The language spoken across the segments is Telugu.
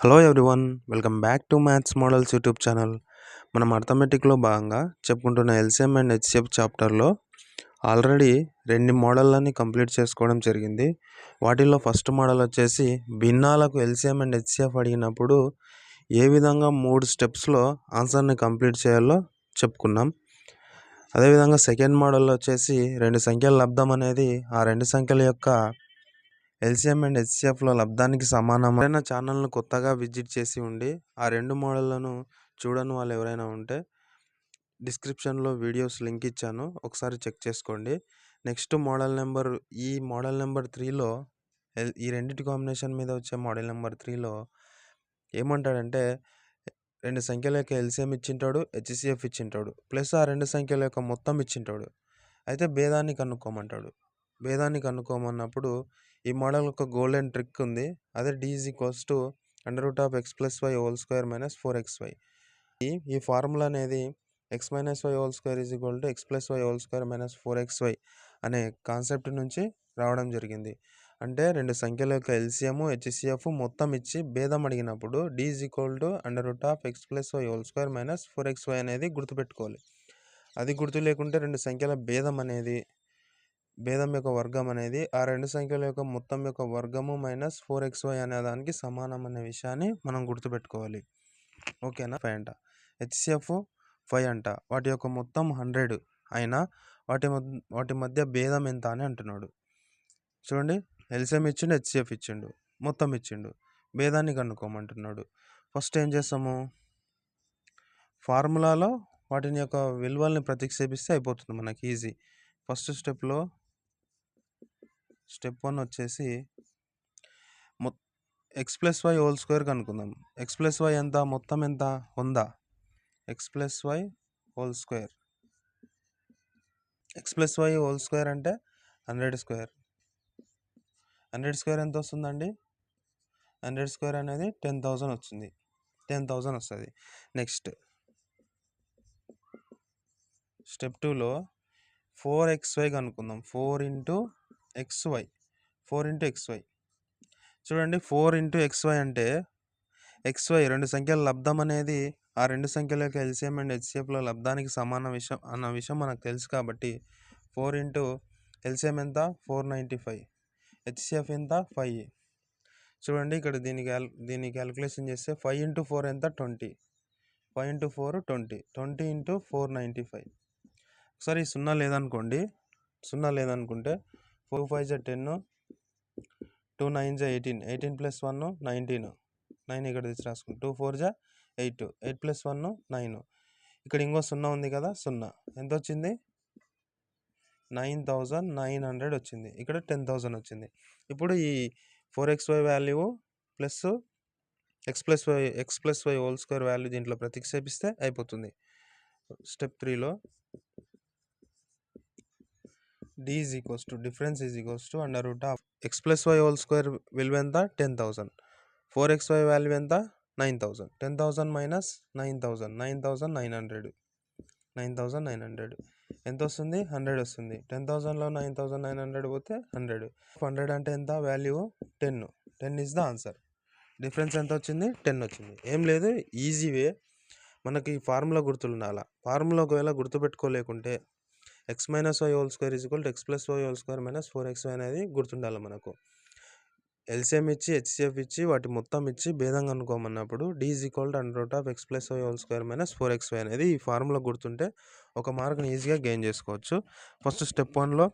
Hello everyone welcome back to maths models YouTube channel. మనం అర్థమెటిక్లో భాగంగా చెప్పుకుంటున్న ఎల్సిఎం అండ్ హెచ్సిఎఫ్ చాప్టర్లో ఆల్రెడీ రెండు మోడళ్ళని కంప్లీట్ చేసుకోవడం జరిగింది. వాటిల్లో ఫస్ట్ మోడల్ వచ్చేసి భిన్నాలకు ఎల్సిఎం అండ్ హెచ్సిఎఫ్ అడిగినప్పుడు ఏ విధంగా మూడు స్టెప్స్లో ఆన్సర్ని కంప్లీట్ చేయాలో చెప్పుకున్నాం. అదేవిధంగా సెకండ్ మోడల్లో వచ్చేసి రెండు సంఖ్యల లబ్ధం అనేది ఆ రెండు సంఖ్యల యొక్క ఎల్సిఎం అండ్ హెచ్సిఎఫ్లో లబ్ధానికి సమానం ఎవరైనా ఛానల్ను కొత్తగా విజిట్ చేసి ఉండి ఆ రెండు మోడళ్ళను చూడని వాళ్ళు ఎవరైనా ఉంటే డిస్క్రిప్షన్లో వీడియోస్ లింక్ ఇచ్చాను. ఒకసారి చెక్ చేసుకోండి. నెక్స్ట్ మోడల్ నెంబర్ ఈ మోడల్ నెంబర్ త్రీలో ఎల్ ఈ రెండింటి కాంబినేషన్ మీద వచ్చే మోడల్ నెంబర్ త్రీలో ఏమంటాడంటే రెండు సంఖ్యల యొక్క ఎల్సిఎం ఇచ్చింటాడు హెచ్సిఎఫ్ ఇచ్చింటాడు ప్లస్ ఆ రెండు సంఖ్యల యొక్క మొత్తం ఇచ్చింటాడు. అయితే భేదాన్ని కనుక్కోమంటాడు. భేదాన్ని కనుక్కోమన్నప్పుడు ఈ మోడల్ ఒక గోల్డెన్ ట్రిక్ ఉంది. అదే D is equals to under root of X plus Y whole square minus four X Y ఈ ఫార్ములా అనేది X minus Y whole square is equal to X plus Y whole square minus four X Y అనే కాన్సెప్ట్ నుంచి రావడం జరిగింది. అంటే రెండు సంఖ్యల యొక్క ఎల్సిఎం హెచ్సిఎఫ్ మొత్తం ఇచ్చి భేదం అడిగినప్పుడు D is equal to under root of X plus Y whole square minus four X Y అనేది గుర్తుపెట్టుకోవాలి. అది గుర్తు లేకుంటే రెండు సంఖ్యల భేదం అనేది భేదం యొక్క వర్గం అనేది ఆ రెండు సంఖ్యల యొక్క మొత్తం యొక్క వర్గము మైనస్ ఫోర్ ఎక్స్ వై అనే దానికి సమానం అనే విషయాన్ని మనం గుర్తుపెట్టుకోవాలి. ఓకేనా? ఫైవ్ అంట. హెచ్సిఎఫ్ ఫైవ్ అంట. వాటి యొక్క మొత్తం హండ్రెడ్ అయినా వాటి వాటి మధ్య భేదం ఎంత అని అంటున్నాడు. చూడండి. ఎల్సిఎం ఇచ్చిండు హెచ్సిఎఫ్ ఇచ్చిండు మొత్తం ఇచ్చిండు. భేదాన్ని కనుక్కోమంటున్నాడు. ఫస్ట్ ఏం చేస్తాము? ఫార్ములాలో వాటిని యొక్క విలువల్ని ప్రతిక్షేపిస్తే అయిపోతుంది మనకి ఈజీ. ఫస్ట్ స్టెప్లో స్టెప్ వన్ వచ్చేసి మొ X plus Y whole square కనుక్కుందాం. ఎక్స్ ప్లస్ వై ఎంత? మొత్తం ఎంత? వంద. X plus Y whole square. X plus Y whole square అంటే హండ్రెడ్ స్క్వేర్. హండ్రెడ్ స్క్వేర్ ఎంత వస్తుందండి? హండ్రెడ్ స్క్వేర్ అనేది టెన్ థౌజండ్ వచ్చింది టెన్ థౌజండ్ వస్తుంది. నెక్స్ట్. స్టెప్ టూలో ఫోర్ ఎక్స్ వై కనుక్కుందాం. Four into X Y four into X Y చూడండి ఫోర్ ఇంటూ ఎక్స్ వై అంటే ఎక్స్ వై రెండు సంఖ్యల లబ్ధం అనేది ఆ రెండు సంఖ్యల యొక్క ఎల్సిఎం అండ్ హెచ్సిఎఫ్లో లబ్ధానికి సమాన విషయం అన్న విషయం మనకు తెలుసు కాబట్టి ఫోర్ ఇంటూ ఎల్సిఎం ఎంత? ఫోర్ నైంటీ ఫైవ్ హెచ్సిఎఫ్ ఎంత? ఫైవ్ చూడండి ఇక్కడ దీని క్యాల్ దీని క్యాలిక్యులేషన్ చేస్తే ఫైవ్ ఇంటూ ఫోర్ ఎంత? Twenty five into four twenty twenty into four ninety five ఒకసారి సున్నా లేదనుకోండి సున్నా లేదనుకుంటే ఫోర్ ఫైవ్ జా టెన్ టూ నైన్ జా eighteen. Eighteen plus one nineteen. Nine ఇక్కడ తెచ్చి రాసుకుంటాం టూ ఫోర్ జా eight. Eight plus one nine. ఇక్కడ ఇంకో సున్నా ఉంది కదా సున్నా. ఎంత వచ్చింది? నైన్ థౌజండ్ నైన్ హండ్రెడ్ వచ్చింది. ఇక్కడ టెన్ థౌజండ్ వచ్చింది. ఇప్పుడు ఈ four x y value plus x plus y x plus y whole square value దీంట్లో ప్రతిక్షేపిస్తే అయిపోతుంది. స్టెప్ త్రీలో. D is equals to difference is equals to under root of x plus y whole square విలువ ఎంత ten thousand four x y value ఎంత nine thousand ten thousand minus nine thousand nine thousand nine hundred nine thousand nine hundred ఎంత వస్తుంది? హండ్రెడ్ వస్తుంది. టెన్ థౌసండ్లో నైన్ థౌసండ్ నైన్ హండ్రెడ్ పోతే హండ్రెడ్ హండ్రెడ్ అంటే ఎంత? Value ten ten is the answer difference ఎంత వచ్చింది? టెన్ వచ్చింది. ఏం లేదు. ఈజీ వే మనకి ఫార్ములా ఉండాలా? ఫార్ములా ఒకవేళ గుర్తుపెట్టుకోలేకుంటే x minus y whole square is equal to x plus y whole square minus four x y అనేది గుర్తుండాలి మనకు. ఎల్సిఎం ఇచ్చి హెచ్సిఎఫ్ ఇచ్చి వాటి మొత్తం ఇచ్చి భేదం కనుక్కోమన్నప్పుడు d is equal to under root of x plus y whole square minus four x y అనేది ఈ ఫార్ములా గుర్తుంటే ఒక మార్క్ని ఈజీగా గెయిన్ చేసుకోవచ్చు. ఫస్ట్ స్టెప్ వన్లో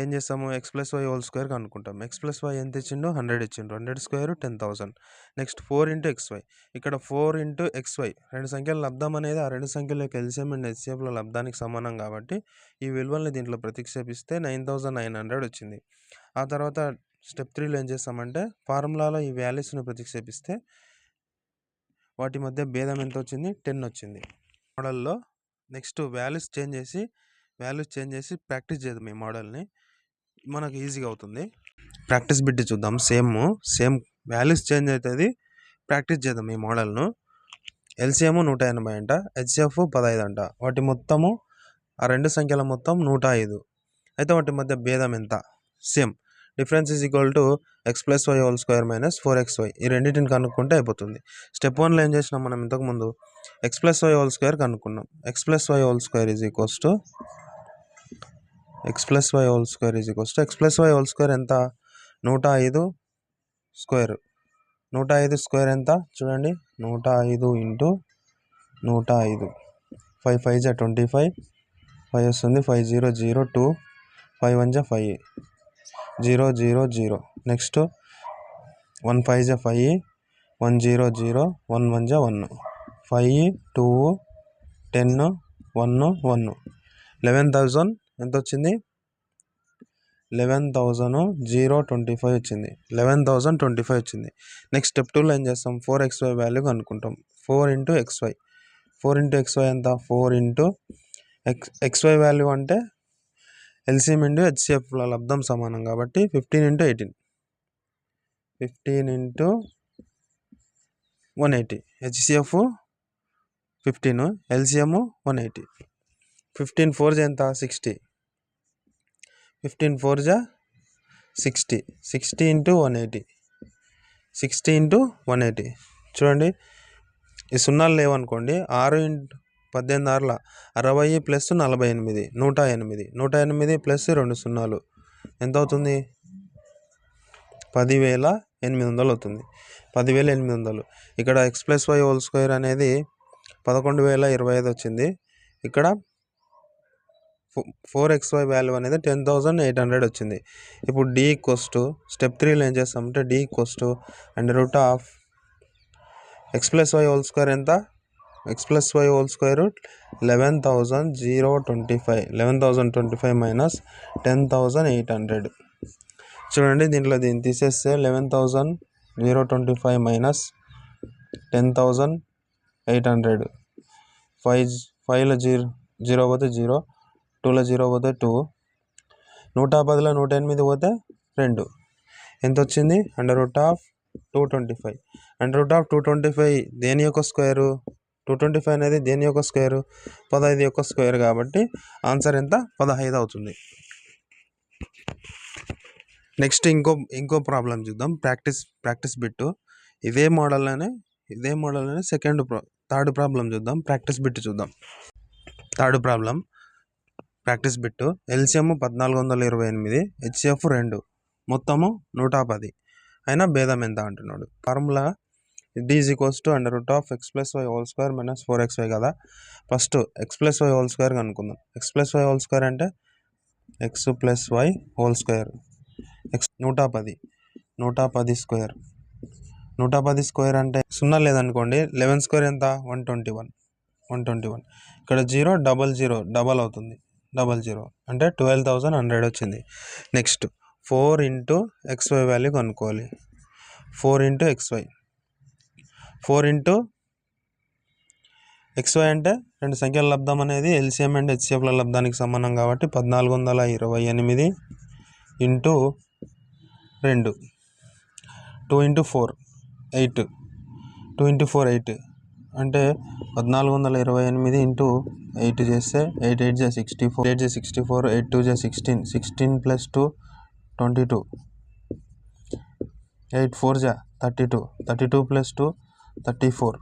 ఏం చేస్తాము? X plus y whole square కనుక్కుంటాం. X plus why ఎంత ఇచ్చిండో? హండ్రెడ్ ఇచ్చిండు hundred square ten thousand next four into x y ఇక్కడ ఫోర్ ఇంటూ ఎక్స్ వై రెండు సంఖ్యల లబ్ధం అనేది ఆ రెండు సంఖ్యల యొక్క ఎల్సిఎం అండ్ హెచ్సిఎఫ్ల లబ్ధానికి సమానం కాబట్టి ఈ విలువల్ని దీంట్లో ప్రతిక్షేపిస్తే నైన్ థౌసండ్ నైన్ హండ్రెడ్ వచ్చింది. ఆ తర్వాత స్టెప్ త్రీలో ఏం చేస్తామంటే ఫార్ములాలో ఈ వాల్యూస్ని ప్రతిక్షేపిస్తే వాటి మధ్య భేదం ఎంత వచ్చింది? టెన్ వచ్చింది. మోడల్లో నెక్స్ట్ వాల్యూస్ చేంజ్ చేసి వాల్యూస్ చేంజ్ చేసి ప్రాక్టీస్ చేద్దాం ఈ మోడల్ని. మనకు ఈజీగా అవుతుంది. ప్రాక్టీస్ బిడ్డ చూద్దాం. సేమ్ సేమ్ వాల్యూస్ చేంజ్ అవుతుంది. ప్రాక్టీస్ చేద్దాం ఈ మోడల్ను. ఎల్సిఎం నూట ఎనభై అంట హెచ్ఎఫ్ పదహైదు అంట. వాటి మొత్తము ఆ రెండు సంఖ్యల మొత్తం నూట ఐదు. అయితే వాటి మధ్య భేదం ఎంత? Same. Difference is equal to x plus y whole square minus four x y. ఈ రెండింటిని కనుక్కుంటే అయిపోతుంది. స్టెప్ వన్లో ఏం చేసినాం మనం ఇంతకుముందు x plus y whole square కనుక్కున్నాం. X plus y whole square is equals to x plus y whole square is equals to x plus y whole square ఎంత? నూట ఐదు స్క్వేర్ నూట ఐదు స్క్వేర్ ఎంత? చూడండి. నూట ఐదు ఇంటూ నూట ఐదు. ఫైవ్ ఫైవ్ జా ట్వంటీ ఫైవ్ ఫైవ్ వస్తుంది. Five zero zero two five one జా five zero zero zero. Next one five జా five one zero zero. One one జా one five two ten one one eleven thousand ఎంత వచ్చింది eleven thousand zero twenty five వచ్చింది. లెవెన్ థౌజండ్ ట్వంటీ ఫైవ్ వచ్చింది. నెక్స్ట్ స్టెప్ టూలో ఏం చేస్తాం? Four X why value కనుక్కుంటాం. Four into x y. Four into x y ఎంత? Four into x x y value అంటే ఎల్సిఎం ఇంటూ హెచ్సిఎఫ్ల లబ్ధం సమానం కాబట్టి fifteen into eighteen. Fifteen into one eighty. HCF fifteen LCM one eighty. Fifteen four జా ఎంత? సిక్స్టీ. ఫిఫ్టీన్ ఫోర్ జా sixty. Sixty into one eighty. Sixty into one eighty. చూడండి ఈ సున్నాలు లేవనుకోండి ఆరు ఇంటూ పద్దెనిమిది ఆరుల అరవై ప్లస్ నలభై ఎనిమిది నూట ఎనిమిది. నూట ఎనిమిది ప్లస్ రెండు సున్నాలు. ఎంత అవుతుంది? పదివేల ఎనిమిది వందలు అవుతుంది. పదివేల ఎనిమిది వందలు. ఇక్కడ x plus y whole square అనేది పదకొండు వేల ఇరవై ఐదు వచ్చింది. ఇక్కడ ఫోర్ ఎక్స్ వై వాల్యూ అనేది టెన్ థౌజండ్ ఎయిట్ హండ్రెడ్ వచ్చింది. ఇప్పుడు డి కోస్ట్ స్టెప్ త్రీలో ఏం చేస్తామంటే D Coast and root of x plus y whole square ఎంత? X plus y whole square eleven thousand zero twenty five eleven thousand twenty five minus ten thousand eight hundred చూడండి దీంట్లో దీన్ని తీసేస్తే eleven thousand zero twenty five minus ten thousand eight hundred five ఫైవ్లో జీరో జీరో పోతే జీరో. టూలో జీరో పోతే టూ. నూట పదిలో నూట ఎనిమిది పోతే రెండు. ఎంత వచ్చింది under root of two twenty five. Under root of two twenty five దేని యొక్క స్క్వేరు? టూ ట్వంటీ ఫైవ్ అనేది దేని యొక్క స్క్వేరు? పదహైదు యొక్క స్క్వేర్ కాబట్టి ఆన్సర్ ఎంత? పదహైదు అవుతుంది. నెక్స్ట్ ఇంకో ఇంకో ప్రాబ్లం చూద్దాం. Practice practice bit. ఇదే మోడల్లోనే ఇదే మోడల్లోనే సెకండ్ ప్రా థర్డ్ ప్రాబ్లం చూద్దాం. ప్రాక్టీస్ బిట్ చూద్దాం. Third problem practice bit LCM పద్నాలుగు వందల ఇరవై ఎనిమిది హెచ్సిఎఫ్ రెండు మొత్తము నూట పది అయినా భేదం ఎంత అంటున్నాడు? Formula d is equals to under root of x plus y whole square minus four x y కదా? First x plus y whole square కనుక్కుందాం. X plus y whole square అంటే x plus y whole square x నూట పది నూట పది స్క్వేర్ నూట పది స్క్వేర్ అంటే సున్నా లేదనుకోండి లెవెన్ స్క్వేర్ ఎంత? One twenty one one twenty one ఇక్కడ జీరో డబల్ జీరో డబల్ అవుతుంది. డబల్ జీరో అంటే ట్వెల్వ్ థౌజండ్ హండ్రెడ్ వచ్చింది. Next four into x y value కనుక్కోవాలి. Four into x y. Four into x y అంటే రెండు సంఖ్యల లబ్ధం అనేది ఎల్సిఎం అండ్ హెచ్సిఎఫ్ల లబ్ధానికి సమానం కాబట్టి పద్నాలుగు వందల ఇరవై ఎనిమిది ఇంటూ రెండు. Two into four eight. Two into four eight. అంటే పద్నాలుగు వందల ఇరవై ఎనిమిది ఇంటూ ఎయిట్ చేస్తే ఎయిట్ ఎయిట్ జా సిక్స్టీ ఫోర్ ఎయిట్ జా సిక్స్టీ ఫోర్ ఎయిట్ టూ జా sixteen sixteen plus two twenty two. Eight four జా thirty two thirty two plus two thirty four.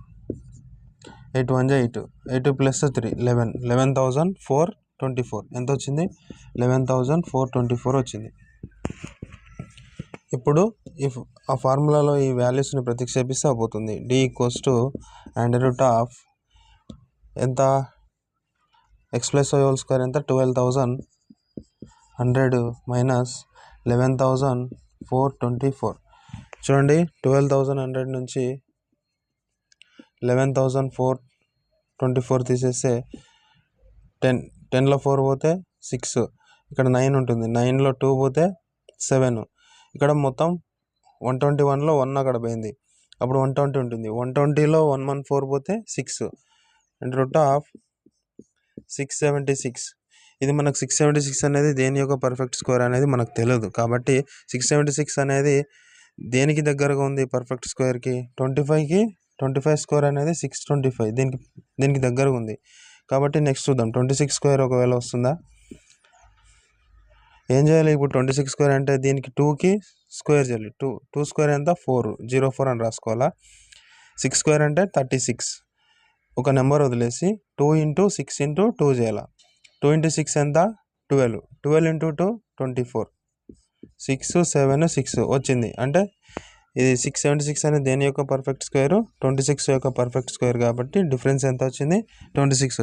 Eight one జా eight eight plus three eleven eleven thousand four twenty four. ఎంత వచ్చింది? Eleven thousand four twenty four వచ్చింది. ఇప్పుడు ఈ ఆ ఫార్ములాలో ఈ వాల్యూస్ని ప్రతిక్షేపిస్తే అయిపోతుంది d equals to and root of ఎంత? X plus y whole square ఎంత? Twelve thousand hundred minus eleven thousand four twenty four చూడండి ట్వెల్వ్ థౌజండ్ హండ్రెడ్ నుంచి eleven thousand four twenty four తీసేస్తే టెన్ టెన్లో ఫోర్ పోతే సిక్స్ ఇక్కడ నైన్ ఉంటుంది. నైన్లో టూ పోతే సెవెన్ ఇక్కడ మొత్తం వన్ ట్వంటీ వన్లో వన్ అక్కడ పోయింది. అప్పుడు వన్ ట్వంటీ ఉంటుంది. వన్ ట్వంటీలో వన్ వన్ ఫోర్ పోతే six and root of six seventy six ఇది మనకు సిక్స్ సెవెంటీ సిక్స్ అనేది దేని యొక్క పర్ఫెక్ట్ స్కోర్ అనేది మనకు తెలియదు కాబట్టి సిక్స్ సెవెంటీ సిక్స్ అనేది దేనికి దగ్గరగా ఉంది పర్ఫెక్ట్ స్క్వేర్కి ట్వంటీ ఫైవ్కి ట్వంటీ ఫైవ్ స్కోర్ అనేది సిక్స్ ట్వంటీ ఫైవ్ దీనికి దీనికి దగ్గరగా ఉంది. కాబట్టి నెక్స్ట్ చూద్దాం. ట్వంటీ సిక్స్ స్క్వేర్ ఒకవేళ వస్తుందా? ఏం చేయాలి? ఇప్పుడు ట్వంటీ సిక్స్ స్క్వేర్ అంటే దీనికి టూకి స్క్వేర్ చేయాలి. టూ టూ స్క్వేర్ ఎంత? ఫోర్ జీరో ఫోర్ అని రాసుకోవాలా? సిక్స్ స్క్వేర్ అంటే థర్టీ సిక్స్ ఒక నెంబర్ వదిలేసి two into six into two చేయాలా? టూ ఇంటూ సిక్స్ ఎంత? Twelve twelve into two twenty four six seven six వచ్చింది. అంటే ఇది సిక్స్ సెవెంటీ సిక్స్ అనేది దేని యొక్క పర్ఫెక్ట్ స్క్వేర్ ట్వంటీ సిక్స్ యొక్క పర్ఫెక్ట్ స్క్వేర్ కాబట్టి డిఫరెన్స్ ఎంత వచ్చింది? ట్వంటీ సిక్స్ వచ్చింది